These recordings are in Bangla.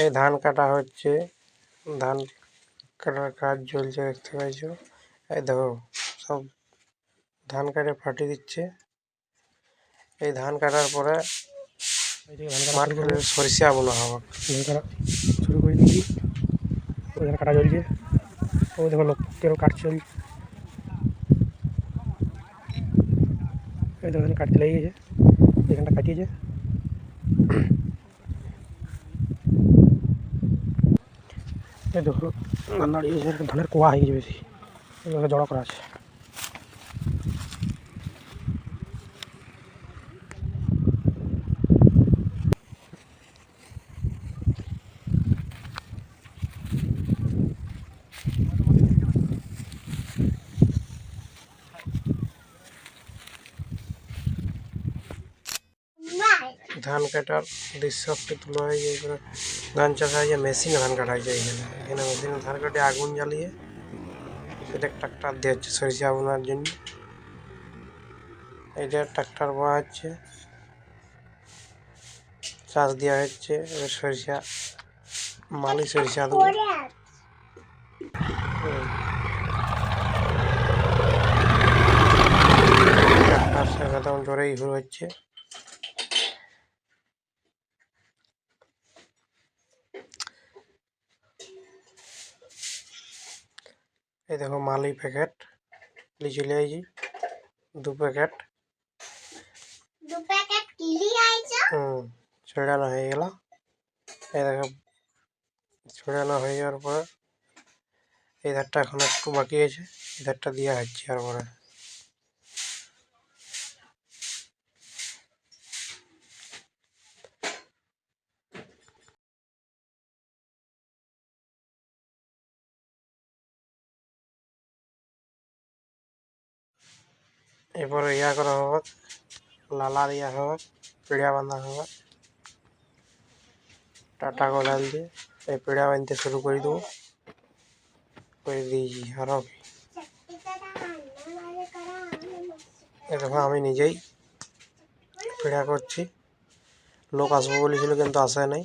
এই ধান কাটা হচ্ছে। ধান কাটার কাজ চলছে দেখতে পাইছো? এই দেখো সব ধান কেটে ফাটিয়ে দিচ্ছে। এই ধান কাটার পরে এদিকে মাঠ করে। সরিষা বোনা হবে শুরু করে দিয়েছি। ওইখানে কাটা চলছে। ওই দেখো লোকেরও কাট চলছে এই দেখো কাটতে লেগে গেছে এখানটা কাটিয়েছে। এই দেখো ধান এরকম ধানের কোয়া হয়ে গেছে বেশি। এইভাবে জড়ো করা আছে। ধান কাটার দৃশ্য একটু তুলা হয়েছে এবারে ধান চাষ হয়েছে মেশিনে ধান কাটা হয়েছে এখানে এখানে মেশিনে ধান কাটে, আগুন জ্বালিয়ে এটা ট্রাক্টর দিয়ে হচ্ছে সরিষা বোনার জন্য। এটা ট্রাক্টর বয়া হচ্ছে। চাষ দেওয়া হচ্ছে, এবার সরিষা, মালি সরিষা দেবো। সে একদম জোরেই হচ্ছে। এই দেখো মালি প্যাকেট লিচু আইছি দু প্যাকেট দু প্যাকেট কিলি আইছো হুম ছড়ানো হয়ে গেল। এই দেখো ছড়ানো হয়ে যাওয়ার পরে এই ধারটা এখন একটু বাকি আছে এই ধারটা দেওয়া হচ্ছে আর পরে। এরপরে ইয়া করা হবে লালা দেওয়া হবে, পিড়া বাঁধা হবে। টাটা গোলাল দিয়ে এই পিড়া বাঁধতে শুরু করে দেবো। করে দিয়েছি আরও কি এ দেখো, আমি নিজেই পিড়া করছি। লোক আসব বলেছিল, কিন্তু আসে নাই।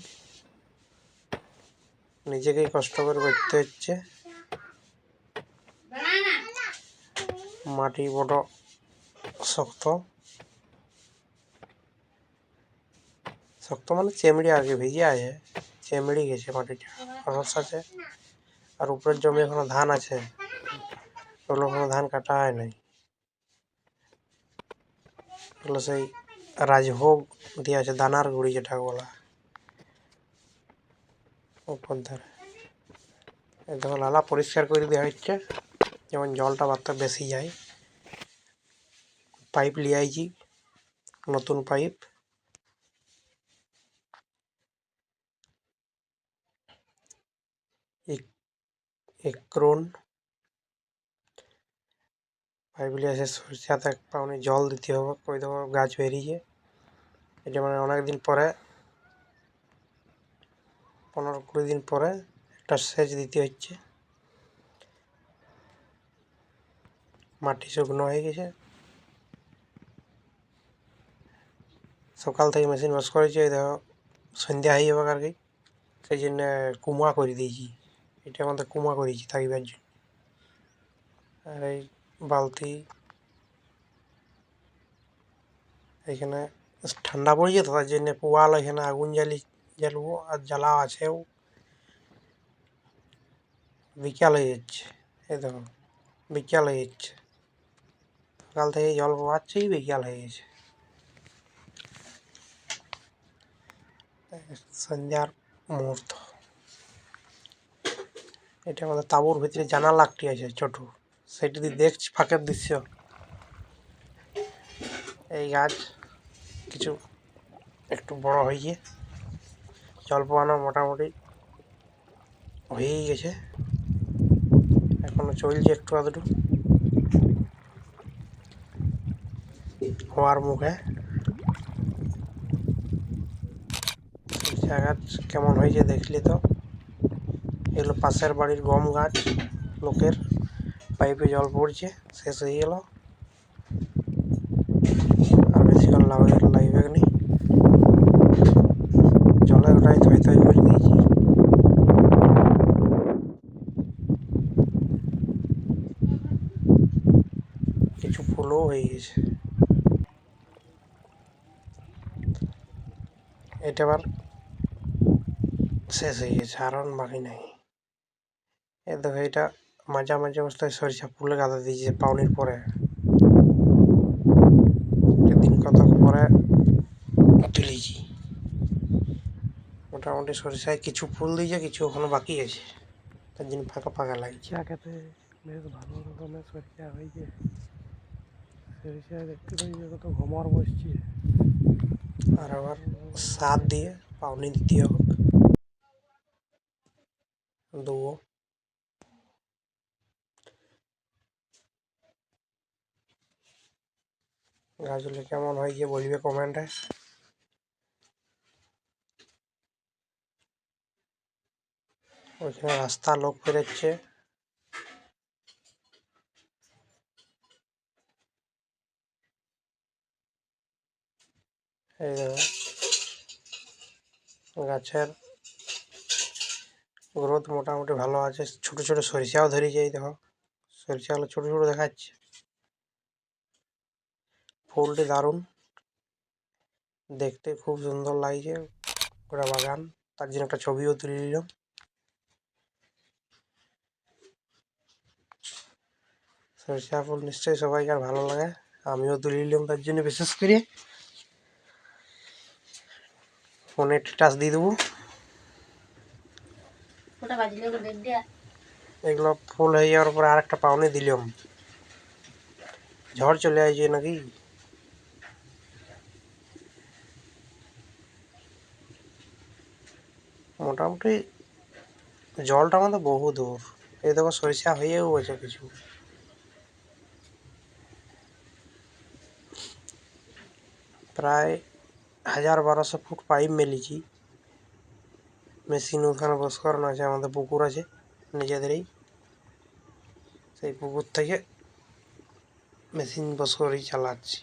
নিজেকেই কষ্ট করে করতে হচ্ছে। মাটি বড় শক্ত। শক্ত মানে চেমড়ি কি ভিজে আছে, চেমড়ি গেছে মাটিটা আছে। আর উপরের জমি এখনও ধান আছে ওগুলো এখনও ধান কাটা হয় নাই। এগুলো সেই রাজভোগ দিয়ে আছে, দানার গুড়ি যেটা বলা উপর ধারে। এই দেখো লালা পরিষ্কার করে দেওয়া হচ্ছে, যেমন জলটা বার্তা বেশি যায়। পাইপ আইছি, নতুন পাইপ। একরোন পাইপ লিয়ে এসে সরষাতে পাউনি জল দিতে হবে, কই দেবো, গাছ বেরিয়ে এটা মানে অনেক দিন পরে, পনেরো কুড়ি দিন পরে একটা সেচ দিতে হচ্ছে। মাটি শুকনো হয়ে গেছে। সকাল থেকে মেশিন ওয়াশ করেছি দেখো, সন্ধ্যা হয়ে যাবে আর কি সেই জন্য কুমা করে দিয়েছি। এটা আমাদের কুমা করেছি থাকিবার জন্য। আর এই বালতি, এখানে ঠান্ডা পড়েছে তো, তার জন্য পোয়াল এখানে আগুন জ্বালি, জ্বালবো, আর জ্বালা আছেও। বিকাল হয়ে যাচ্ছে, এই দেখো, বিকাল হয়ে যাচ্ছে। সকাল থেকে জল পোয়াচ্ছি বিকাল হয়ে গেছে। সন্ধ্যার মুহূর্ত। এটা আমাদের তাঁবুর ভিতরে জানালা একটি আছে, ছোট। সেটি দিয়ে দেখছি ফাঁকের দৃশ্য। এই গাছ কিছু একটু বড় হয়েছে। জল মোটামুটি হয়েই গেছে। এখনও চলছে একটু আধটু। হওয়ার মুখে। গাছ কেমন হয়েছে দেখলি তো? এগুলো পাশের বাড়ির গম গাছ, লোকের পাইপে জল পড়ছে, শেষ হয়ে গেল। আর বেশিক্ষণ লাভে লাগবে নি জলের ওটাই থই থই করে দিয়েছি। কিছু ফুলও হয়ে গেছে। এটা আবার শেষ হয়ে গেছে আর বাকি নাই। এ দেখো এটা মাঝে মাঝে অবস্থায় সরিষা ফুলে গাঁদা দিয়েছে পাউনির পরে। দিন কত পরে তুলেছি মোটামুটি সরিষায় কিছু ফুল দিয়েছে কিছু এখনও বাকি আছে। তার জন্য ফাঁকা ফাঁকা লাগছে। খেতে বেশ ভালো রকমের সরিষা হয়েছে। সরিষা দেখতে পাচ্ছি কত ঘমর বসছে। আর আবার সার দিয়ে পাউনি দিতে হবে। দেবো গাছগুলো কেমন হয়েছে বলবে কমেন্টে? ওইখানে রাস্তা লোক বেরোচ্ছে। এই গাছের গ্রোথ মোটামুটি ভালো আছে। ছোট ছোট সরিষাও ধরেছে এই দেখো। সরিষাগুলো ছোট ছোট দেখাচ্ছে। ফুলটি দারুণ। দেখতে খুব সুন্দর লাগছে গোটা বাগান। তার জন্য একটা ছবিও তুলে নিলাম। সরিষা ফুল নিশ্চয়ই সবাইকে আর ভালো লাগে। আমিও তুলে নিলাম তার জন্য বিশেষ করে। ফোনে টাচ দিয়ে দেবো ওটা বাজলে ওটা দেখ দিয়া এগুলো ফুল হয়ে যাওয়ার পরে আর একটা পাউনি দিলাম। ঝড় চলে আসছে নাকি? মোটামুটি জলটা আমাদের বহু দূর। এই দেখো সরিষা হয়েও গেছে কিছু। প্রায় হাজার বারোশো ফুট পাইপ মেলেছি। মেশিন ওখানে বস করানো আছে আমাদের পুকুর আছে নিজেদেরই সেই পুকুর থেকে মেশিন বস করেই চালাচ্ছি।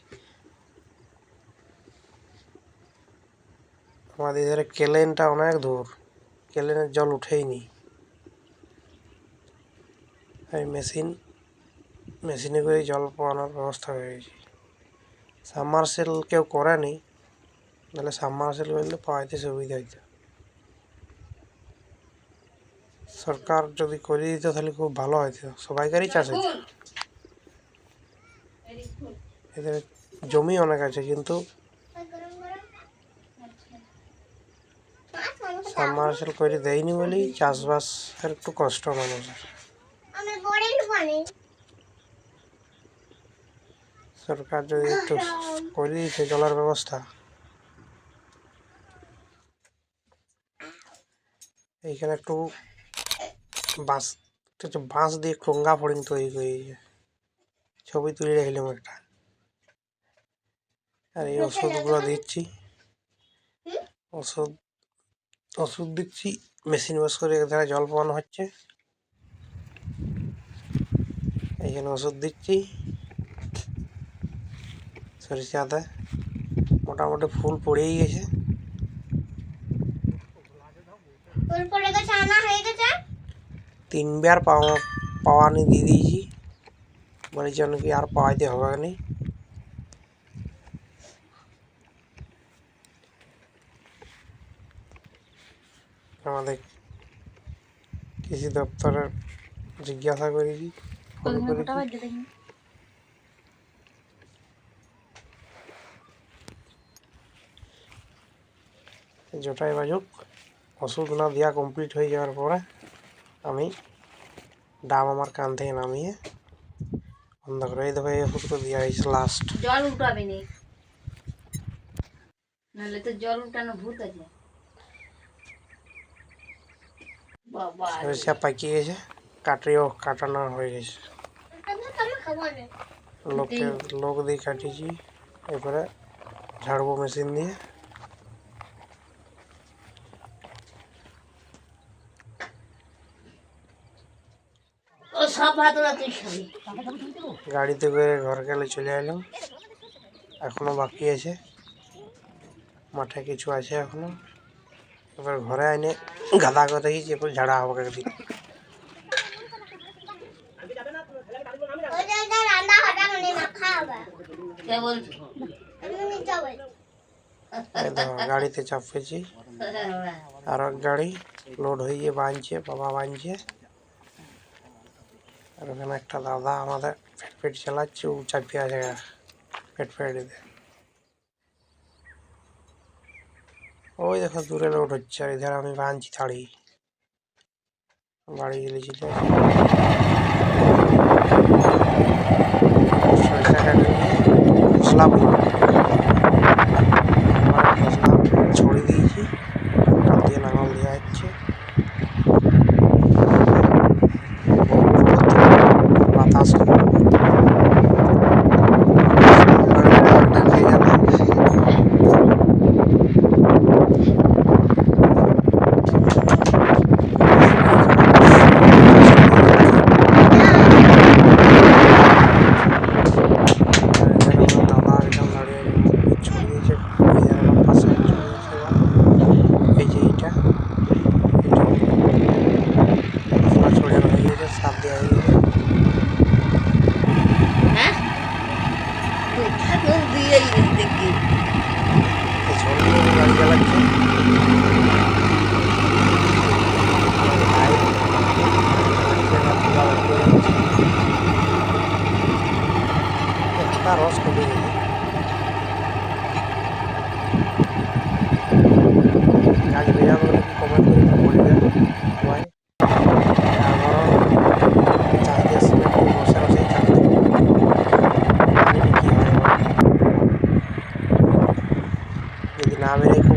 আমাদের এধারে কেলেনটা অনেক দূর, কেলেনের জল উঠেইনি। এই মেশিন, মেশিনে করে জল পাওয়ানোর ব্যবস্থা হয়ে গেছে। সাবমার্সেল কেউ করেনি তাহলে সাবমার্সেল করলে পাওয়াইতে সুবিধা হইতো। সরকার যদি করে দিত তাহলে খুব ভালো হতো সবাইকারই চাষ হতো এদের জমি অনেক আছে কিন্তু সাবমার্সেল করে দেয়নি বলেই চাষবাসের একটু কষ্ট মানুষের। সরকার যদি একটু করে দিতে জলের ব্যবস্থা। এইখানে একটু বাঁশ একটু বাঁশ দিয়ে ঠোঙ্গা ফড়িং তৈরি করেছে ছবি তুলে রাখলাম একটা। আর এই ওষুধগুলো দিচ্ছি। ওষুধ ওষুধ দিচ্ছি, মেশিন বস করে এখানে জল পাওয়ানো হচ্ছে। এইখানে ওষুধ দিচ্ছি। সরিষাতে মোটামুটি ফুল পড়েই গেছে? তিনবার পাওয়া পাওয়ানি দিয়ে দিয়েছি। বলেছি কি আর পাওয়াইতে হবে না। আমাদের কৃষি দপ্তরের জিজ্ঞাসা করেছি ফোন করেছি। যেটাই বাজুক ওষুধ না দেওয়া কমপ্লিট হয়ে যাওয়ার পরে আমি ডাব আমার কান থেকে নামিয়ে বন্ধ করে এই দেখো এই ওষুধটা দেওয়া হয়েছে লাস্ট জল উঠাবে নি। নাহলে তো জল উঠানো ভূত আছে। বাবা সরিষা পাকিয়ে গেছে কাটিও কাটানো হয়ে গেছে। লোককে লোক দিয়ে কাটিয়েছি। এরপরে ঝাড়বো মেশিন দিয়ে। গাড়িতে করে ঘর গেলে চলে এলাম। এখনও বাকি আছে। মাঠে কিছু আছে এখনও। এবার ঘরে আইনে গাদা করে দেখি এরপর ঝাড়া হবে একদিন গাড়িতে চাপেছি। আর গাড়ি লোড হয়ে গিয়ে বাঁধছে, বাবা বাঁধছে। এরকম একটা দাদা আমাদের পেট পেটপেট চালাচ্ছে ও চাপিয়ে আছে পেটপেটিতে ওই দেখো দূরে লোড হচ্ছে, আর এধার আমি বাঁধছি থাড়ি বাড়ি গেলেছিল মশলা ছড়িয়ে দিয়েছি দিয়ে লাগাল দেওয়া হচ্ছে। અને આવી